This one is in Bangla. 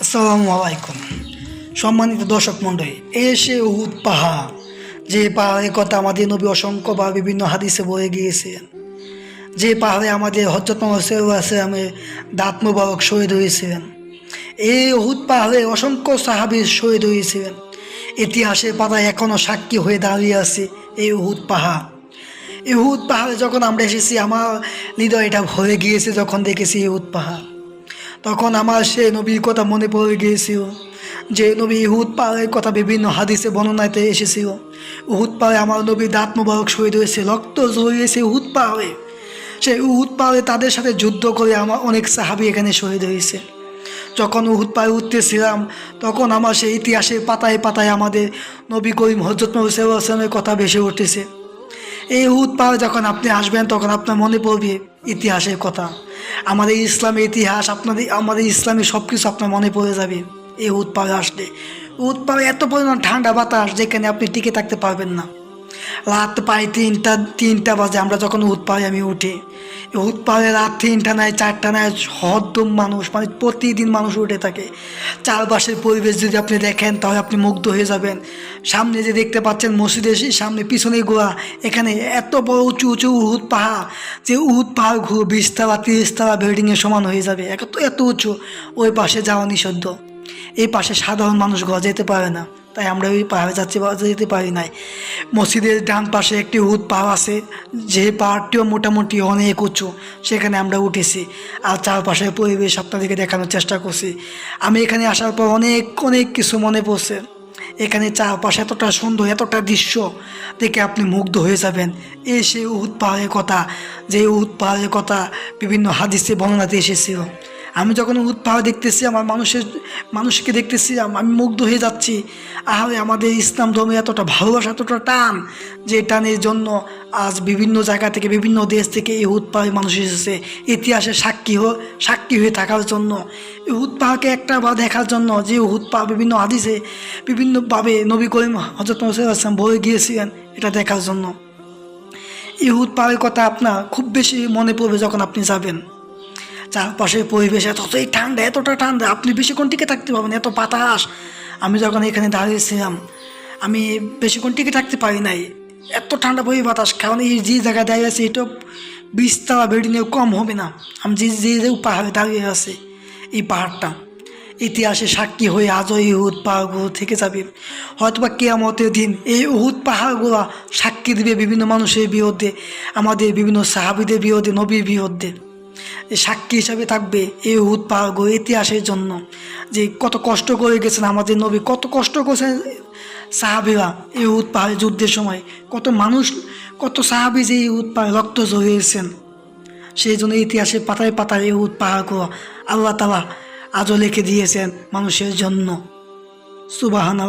আসসালামু আলাইকুম। সম্মানিত দর্শক মণ্ডলী, এসে উহুদ পাহাড়, যে পাহাড়ের কথা আমাদের নবী অসংখ্য বা বিভিন্ন হাদিসে বলে গিয়েছেন। যে পাহাড়ে আমাদের হজরত মোহাম্মদের দাঁত মুবারক শহীদ হয়েছিলেন। এই উহুদ পাহাড়ে অসংখ্য সাহাবির শহীদ হয়েছিলেন। ইতিহাসের পাতায় এখনও সাক্ষী হয়ে দাঁড়িয়ে আছে এই উহুদ পাহাড়। এই উহুদ পাহাড়ে যখন আমরা এসেছি, আমার হৃদয়টা ভরে গিয়েছে যখন দেখেছি এই উহুদ পাহাড়। তখন আমার সে নবীর কথা মনে পড়ে গিয়েছিল, যে নবী ইহুদ পাহাড়ের কথা বিভিন্ন হাদিসে বর্ণনাতে এসেছিল। উহুদ পাহাড়ে আমার নবী দাঁত মুবারক শহীদ হয়েছে, রক্ত জড়িয়েছে উহুদ পাহাড়ে। সেই উহুদ পাহাড়ে তাদের সাথে যুদ্ধ করে আমার অনেক সাহাবি এখানে শহীদ হয়েছে। যখন উহুদ পাহাড়ে উঠতেছিলাম, তখন আমার সেই ইতিহাসের পাতায় পাতায় আমাদের নবী করিম হজরত মোহাম্মদের কথা ভেসে উঠেছে এই উহুদ পাহাড়ে যখন আপনি আসবেন, তখন আপনার মনে পড়বে ইতিহাসের কথা। আমাদের ইসলামের ইতিহাস, আপনাদের, আমাদের ইসলামের সব কিছু আপনার মনে পড়ে যাবে। এই উৎপাদে আসলে। উৎপাদে এত পরিমাণ ঠান্ডা বাতাস যেখানে আপনি টিকে থাকতে পারবেন না। রাত প্রায় তিনটা তিনটা বাজে। আমরা যখন উহুদ পাহাড়ে আমি উঠি। উহুদ পাহাড়ে রাত তিনটা নাই, চারটা নাই হদ্দম মানুষ মানে প্রতিদিন মানুষ উঠে থাকে। চারপাশের পরিবেশ যদি আপনি দেখেন, তাহলে আপনি মুগ্ধ হয়ে যাবেন। সামনে যে দেখতে পাচ্ছেন মসজিদের সামনে পিছনে গোয়া এখানে এত বড় উঁচু উঁচু উহুদ পাহাড়, যে উহুদ পাহাড় ঘুরো বিশতলা তিরিশতলা বিল্ডিংয়ের সমান হয়ে যাবে। এত এত উঁচু, ওই পাশে যাওয়া নিষিদ্ধ। এই পাশে সাধারণ মানুষ ঘর যেতে পারে না। তাই আমরা ওই পাহাড়ে যাচ্ছি যেতে পারি নাই। মসজিদের ডান পাশে একটি উহুদ পাহাড় আছে, যে পাহাড়টিও মোটামুটি অনেক উঁচু, সেখানে আমরা উঠেছি। আর চারপাশের পরিবেশ আপনাদেরকে দেখানোর চেষ্টা করছি। আমি এখানে আসার পর অনেক অনেক কিছু মনে পড়ছে। এখানে চারপাশে এতটা সুন্দর, এতটা দৃশ্য দেখে আপনি মুগ্ধ হয়ে যাবেন। এই সেই উহুদ পাহাড়ের কথা, যে উহুদ পাহাড়ের কথা বিভিন্ন হাদিসে বর্ণনাতে এসেছিল। আমি যখন উহুদ পাহাড় দেখতেছি, আমার মানুষের, মানুষকে দেখতেছি, আমি মুগ্ধ হয়ে যাচ্ছি। আহারে, আমাদের ইসলাম ধর্মে এতটা ভালোবাসা, এতটা টান যে টানের জন্য আজ বিভিন্ন জায়গা থেকে, বিভিন্ন দেশ থেকে এই উহুদ পাহাড়ে মানুষ এসেছে। ইতিহাসে সাক্ষী হো, সাক্ষী হয়ে থাকার জন্য। এই উহুদ পাহাড়কে একটা বা দেখার জন্য যে উহুদ পাহাড় বিভিন্ন হাদিসে বিভিন্নভাবে নবী করিম হজরত মোসাইম বলে গিয়েছিলেন এটা দেখার জন্য। ইহুদ পাহাড়ের কথা আপনার খুব বেশি মনে পড়বে যখন আপনি যাবেন। চারপাশের পরিবেশ এতটাই ঠান্ডা, এতটা ঠান্ডা, আপনি বেশিক্ষণ টিকে থাকতে পারবেন এত বাতাস। আমি যখন এখানে দাঁড়িয়েছিলাম, আমি বেশিক্ষণ টিকে থাকতে পারি নাই। এত ঠান্ডা পরি বাতাস কারণ এই যে জায়গায় দাঁড়িয়ে আছে এটা বিশতলা বিল্ডিংয়ে কম হবে না। আমি যে যে যে পাহাড়ে দাঁড়িয়ে আছে, এই পাহাড়টা, ইতিহাসে সাক্ষী হয়ে আজও এই উহুদ পাহাড়গুলো থেকে যাবে। হয়তোবা কেয়ামতের দিন এই উহুদ পাহাড়গুলো সাক্ষী দিবে বিভিন্ন মানুষের বিরুদ্ধে, আমাদের বিভিন্ন সাহাবিদের বিরুদ্ধে, নবীর বিরুদ্ধে। সাক্ষী হিসাবে থাকবে এই উহুদ পাহাড়গুলো ইতিহাসের জন্য। যে কত কষ্ট করে গেছেন আমাদের নবী, কত কষ্ট করেছেন সাহাবিরা এই উহুদ পাহাড়ের যুদ্ধের সময়। কত মানুষ, কত সাহাবি যে এই উহুদ পাহাড়ে রক্ত জড়িয়েছেন সেই জন্য ইতিহাসের পাতায় পাতায় এই উহুদ পাহাড়গুলো আল্লাহ তালা আজও লিখে দিয়েছেন মানুষের জন্য। সুবাহান